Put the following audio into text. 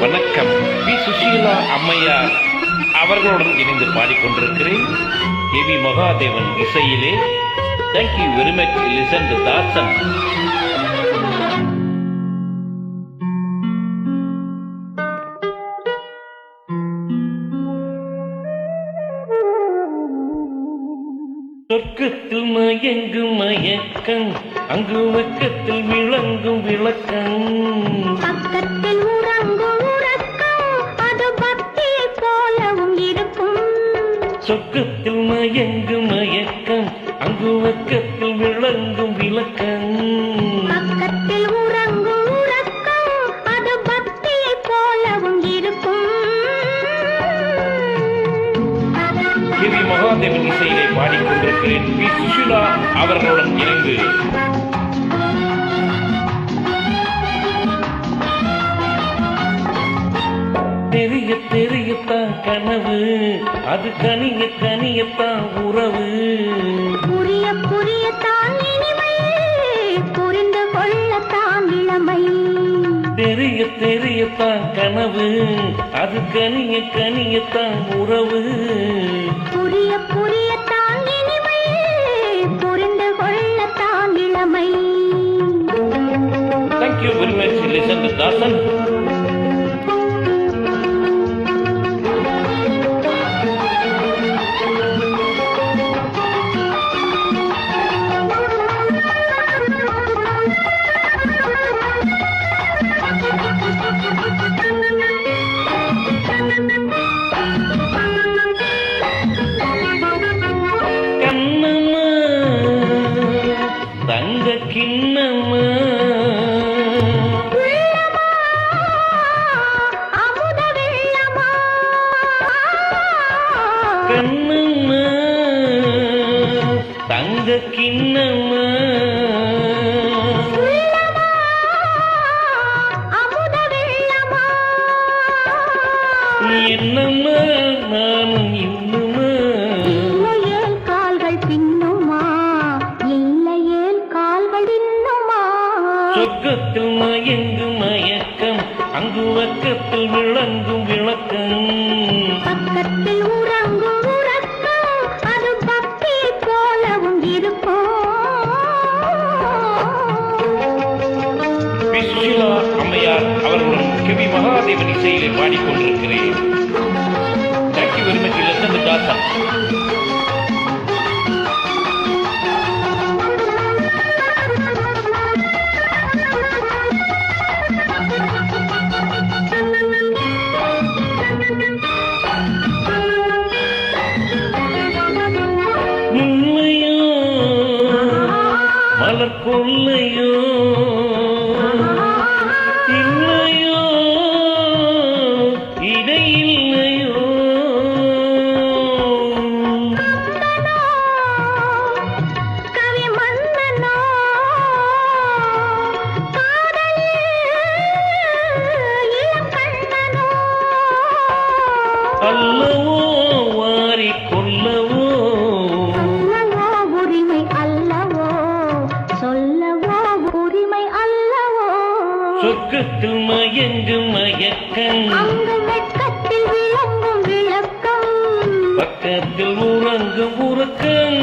வணக்கம். பி. சுசீலா அம்மையார் அவர்களுடன் இணைந்து பாடிக்கொண்டிருக்கிறேன். AV Mahadevan இசையிலே. Thank you very much listen தாசன் சொர்க்கத்தில் மயங்கும் மயக்கம் அங்கு வக்கத்தில் விளங்கும் விளக்கம். சொர்க்கத்தில் மயங்கும் மயக்கம் அங்கு வெக்கத்தில் விளங்கும் விளக்கம். பக்கத்தில் உறங்கும் உறக்கம் அது பக்தியை போலவும் இருக்கும். மகாதேவன் இசையிலே பாடிக்கொண்டிருக்கிறேன். பி. சுஷிலா அவர்களுடன் இணைந்து தெரிய தெரியத்தான் கனவு. அது கனிய கனியத்தான் உறவு. புரிய புரியத்தான் இனிமை புரிந்து கொள்ளத்தான் இளமை. தெரிய தெரியத்தான் கனவு. அது கனிய கனியத்தான் உறவு. புரிய புரியத்தான் இனிமை புரிந்து கொள்ளத்தான் இளமை. Thank you very much listen தாசன் கண்ணம்மா அமுத வெள்ளமா? என்னம்மா? நானும் இன்னுமா? இல்லையேல் கால்கள் பின்னுமா? இல்லையேல் கால்கள் இன்னுமா? சொர்க்கத்தில் மயங்கும் மயக்கம் அங்கு வக்கத்தில் விளங்கும் மகாதேவன் இசையிலே பாடிக்கொண்டிருக்கிறேன். தேங்க்யூ வெரி தாசன் மலர் கொள்ளையோ? சொர்க்கத்தில் மயங்கும் மயக்கம் பக்கத்தில் உறங்கும் உறக்கம்